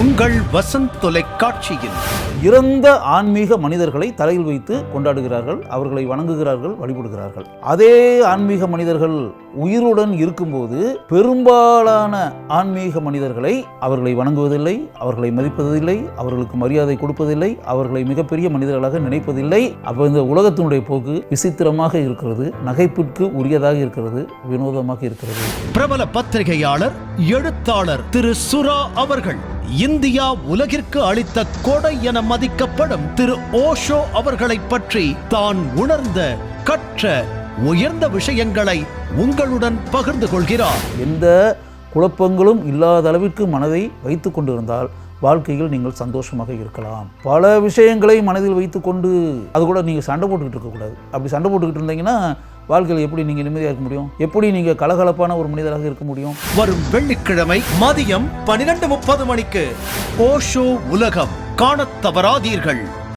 உங்கள் வசந்த் தொலைக்காட்சியில். இறந்த ஆன்மீக மனிதர்களை தலையில் வைத்து கொண்டாடுகிறார்கள் அவர்களை வணங்குகிறார்கள் வழிபடுகிறார்கள். அதே ஆன்மீக மனிதர்கள் உயிருடன் இருக்கும்போது பெரும்பாலான ஆன்மீக மனிதர்களை அவர்களை வணங்குவதில்லை அவர்களை மதிப்பதில்லை அவர்களுக்கு மரியாதை கொடுப்பதில்லை அவர்களை மிகப்பெரிய மனிதர்களாக நினைப்பதில்லை. அப்போ இந்த உலகத்தினுடைய போக்கு விசித்திரமாக இருக்கிறது நகைப்பிற்கு உரியதாக இருக்கிறது வினோதமாக இருக்கிறது. பிரபல பத்திரிகையாளர் எழுத்தாளர் திரு சுரா அவர்கள். இந்தியா உலகிற்கு அளித்த கொடை என மதிக்கப்படும் திரு ஓஷோ அவர்களைப் பற்றி தான் உணர்ந்த கற்ற உயர்ந்த விஷயங்களை உங்களுடன் பகிர்ந்து கொள்கிறார். எந்த குழப்பங்களும் இல்லாத அளவிற்கு மனதை வைத்து கொண்டிருந்தால் வாழ்க்கையில் நீங்கள் சந்தோஷமாக இருக்கலாம். பல விஷயங்களை மனதில் வைத்துக்கொண்டு அது கூட நீங்கள் சண்டை போட்டுக்கிட்டு இருக்கக்கூடாது. அப்படி சண்டை போட்டுக்கிட்டு இருந்தீங்கன்னா வாழ்க்கையில் எப்படி நீங்கள் நிம்மதியாக இருக்க முடியும்? எப்படி நீங்கள் கலகலப்பான ஒரு மனிதராக இருக்க முடியும்? வரும் வெள்ளிக்கிழமை மதியம் பனிரெண்டு முப்பது மணிக்கு ஓஷோ உலகம். காணத் தவறாதீர்கள்.